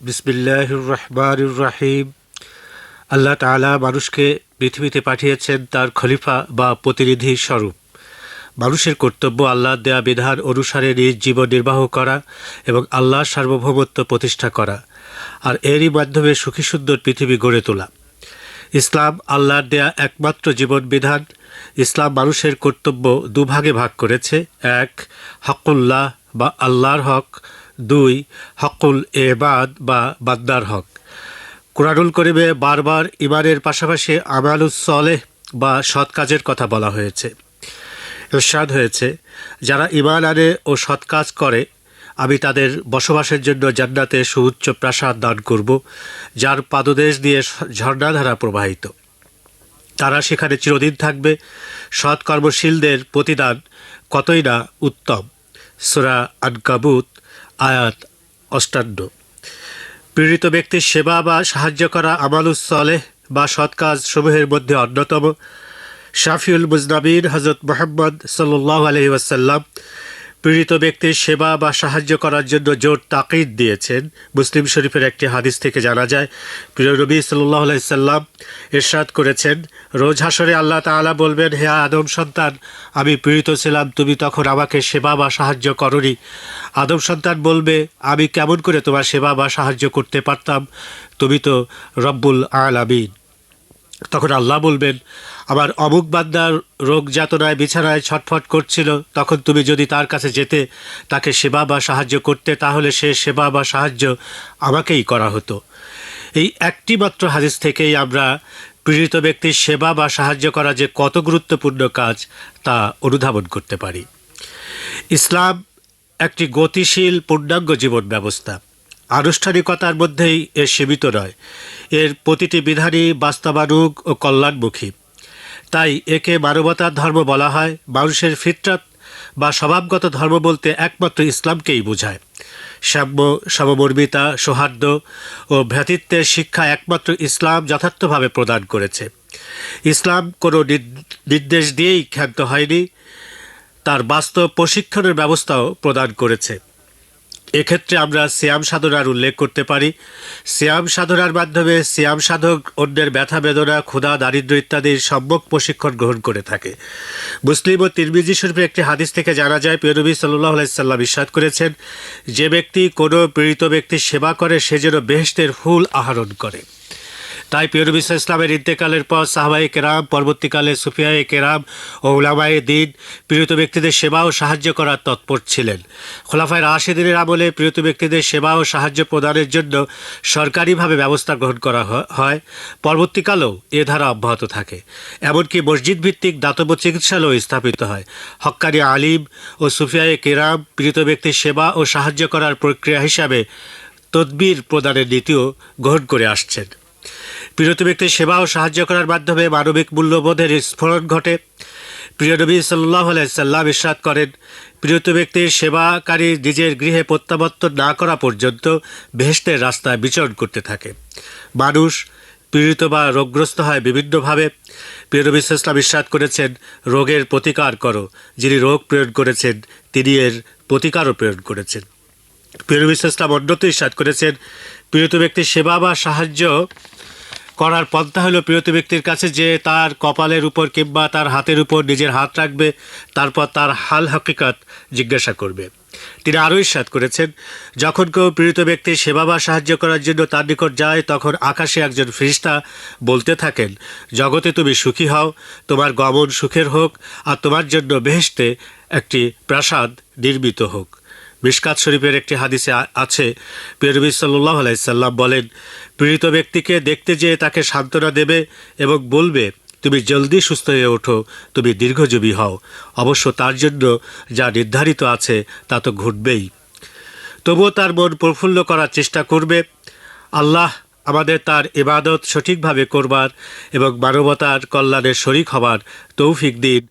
বিসমিল্লাহ রহমান রাহিম। আল্লাহ তাআলা মানুষকে পৃথিবীতে পাঠিয়েছেন তার খলিফা বা প্রতিনিধি স্বরূপ। মানুষের কর্তব্য আল্লাহ দেয়া বিধান অনুসারে নিজ জীবন নির্বাহ করা এবং আল্লাহর সার্বভৌমত্ব প্রতিষ্ঠা করা, আর এরই মাধ্যমে সুখী সুন্দর পৃথিবী গড়ে তোলা। ইসলাম আল্লাহর দেয়া একমাত্র জীবন বিধান। ইসলাম মানুষের কর্তব্য দুভাগে ভাগ করেছে। এক হকুল্লাহ বা আল্লাহর হক। দুই, হকুল এবাদ বা বাদ্দার হক। কোরআনুল করিমে বারবার ইমানের পাশাপাশি আমালুস সলেহ বা সৎ কাজের কথা বলা হয়েছে। ইরশাদ হয়েছে, যারা ইমান আনে ও সৎ কাজ করে, আমি তাদের বসবাসের জন্য জান্নাতে সুউচ্চ প্রাসাদ দান করব, যার পাদদেশ দিয়ে ঝর্ণাধারা প্রবাহিত। তারা সেখানে চিরদিন থাকবে, সৎ কর্মশীলদের প্রতিদান কতই না উত্তম। সুরা আনকাবুত আয়াত অষ্টান্ন পীড়িত ব্যক্তির সেবা বা সাহায্য করা আমালুস সলেহ বা সৎকাজ সমূহের মধ্যে অন্যতম। শাফিউল মুজনাবির হজরত মোহাম্মদ সাল্লাহ আলহি ওয়াসাল্লাম পীড়িত ব্যক্তির সেবা বা সাহায্য করার জন্য জোর তাকিদ দিয়েছেন। মুসলিম শরীফের একটি হাদিস থেকে জানা যায়, প্রিয় নবী সাল্লাহ আলাইসাল্লাম এরশাদ করেছেন, রোজ হাসরে আল্লাহ তাআলা বলবেন, হে আদম সন্তান, আমি পীড়িত ছিলাম, তুমি তখন আমাকে সেবা বা সাহায্য করনি। আদম সন্তান বলবে, আমি কেমন করে তোমার সেবা বা সাহায্য করতে পারতাম? তুমি তো রব্বুল আল আলামিন। তখন আল্লাহ বলবেন, আমার অমুক বান্দার রোগ যাতনায়, বিছানায় ছটফট করছিল, তখন তুমি যদি তার কাছে যেতে, তাকে সেবা বা সাহায্য করতে, তাহলে সে সেবা বা সাহায্য আমাকেই করা হতো। এই একটি মাত্র হাদিস থেকেই আমরা পীড়িত ব্যক্তির সেবা বা সাহায্য করা যে কত গুরুত্বপূর্ণ কাজ, তা অনুধাবন করতে পারি। ইসলাম একটি গতিশীল, পূর্ণাঙ্গ জীবন ব্যবস্থা। আনুষ্ঠানিকতার মধ্যেই এর সীমিত নয়। এর প্রতিটি বিধানই বাস্তবানুগ ও কল্যাণমুখী। তাই একে মানবতার ধর্ম বলা হয়, মানুষের ফিতরত বা স্বভাবগত ধর্ম বলতে একমাত্র ইসলামকেই বোঝায়। সাম্য, সমমর্মিতা, সৌহার্দ্য ও ভ্রাতৃত্বের শিক্ষা একমাত্র ইসলাম যথার্থভাবে প্রদান করেছে। ইসলাম কোনো নির্দেশ দিয়েই ক্ষান্ত হয়নি, তার বাস্তব প্রশিক্ষণের ব্যবস্থাও প্রদান করেছে। এক্ষেত্রে আমরা শ্যাম সাধনার উল্লেখ করতে পারি। শ্যাম সাধনার মাধ্যমে শ্যাম সাধক অন্যের ব্যথা বেদনা, ক্ষুধা দারিদ্র ইত্যাদির সম্যক প্রশিক্ষণ গ্রহণ করে থাকে। মুসলিম ও তিরমিজি শরীফের একটি হাদিস থেকে জানা যায় পেয়নবী সাল্লাহ আলাইসাল্লাম ইস্বাদ করেছেন, যে ব্যক্তি কোনো পীড়িত ব্যক্তির সেবা করে, সে যেন বেহেস্তের ফুল আহরণ করে। তাই পিয়রবী ইসলামের ইন্তেকালের পর সাহবাই কেরাম, পরবর্তীকালে সুফিয়াই কেরাম ও উলামায়ে দিন প্রিয়ত ব্যক্তিদের সেবা ও সাহায্য করার তৎপর ছিলেন। খোলাফায় রাশেদিনের আমলে প্রিয়ত ব্যক্তিদের সেবা ও সাহায্য প্রদানের জন্য সরকারিভাবে ব্যবস্থা গ্রহণ করা হয়। পরবর্তীকালেও এ ধারা অব্যাহত থাকে। এমনকি মসজিদ ভিত্তিক দাতব্য চিকিৎসালয় স্থাপিত হয়। হক্কানি আলিম ও সুফিয়ায়ে কেরাম প্রিয়ত ব্যক্তির সেবা ও সাহায্য করার প্রক্রিয়া হিসাবে তদবির প্রদানের নীতিও গ্রহণ করে আসছেন। প্রিয়ত ব্যক্তির সেবা ও সাহায্য করার মাধ্যমে মানবিক মূল্যবোধের স্ফোরণ ঘটে। প্রিয় নবী সাল্লাহ সাল্লাম ইস্বাদ করেন প্রিয়ত ব্যক্তির সেবাকারী নিজের গৃহে প্রত্যাবর্তন না করা পর্যন্ত বেহেস্তের রাস্তায় বিচরণ করতে থাকে। মানুষ পীড়িত বা রোগগ্রস্ত হয় বিভিন্নভাবে। প্রিয় নবী ইসলাম ইস্বাদ করেছেন, রোগের প্রতিকার করো। যিনি রোগ প্রেরণ করেছেন, তিনি এর প্রতিকারও প্রেরণ করেছেন। প্রিয় নবী ইসলাম অন্যত ইস্বাদ করেছেন প্রিয়ত ব্যক্তির সেবা বা সাহায্য করার পন্থা হলো প্রিয়ত ব্যক্তির কাছে যে তার কপালের উপর কিংবা তার হাতের উপর নিজের হাত রাখবে, তারপর তার হাল হকিকত জিজ্ঞাসা করবে। তিনি আরও ইস্বাদ করেছেন, যখন কেউ পীড়িত ব্যক্তির সেবা বা সাহায্য করার জন্য তার নিকট যায়, তখন আকাশে একজন ফিরিস্তা বলতে থাকেন, জগতে তুমি সুখী হও, তোমার গমন সুখের হোক, আর তোমার জন্য বেহেস্তে একটি প্রাসাদ নির্মিত হোক। মিসকাত শরীফের একটি হাদিসে আছে পিরবি সাল্লাহ আলাইসাল্লাম বলেন, পীড়িত ব্যক্তিকে দেখতে যেয়ে তাকে সান্ত্বনা দেবে এবং বলবে, তুমি জলদি সুস্থ হয়ে ওঠো, তুমি দীর্ঘজীবী হও। অবশ্য তার জন্য যা নির্ধারিত আছে, তা তো ঘটবেই। তবুও তার মন প্রফুল্ল করার চেষ্টা করবে। আল্লাহ আমাদের তার ইবাদত সঠিকভাবে করবার এবং মানবতার কল্যাণের শরিক হবার তৌফিক দিন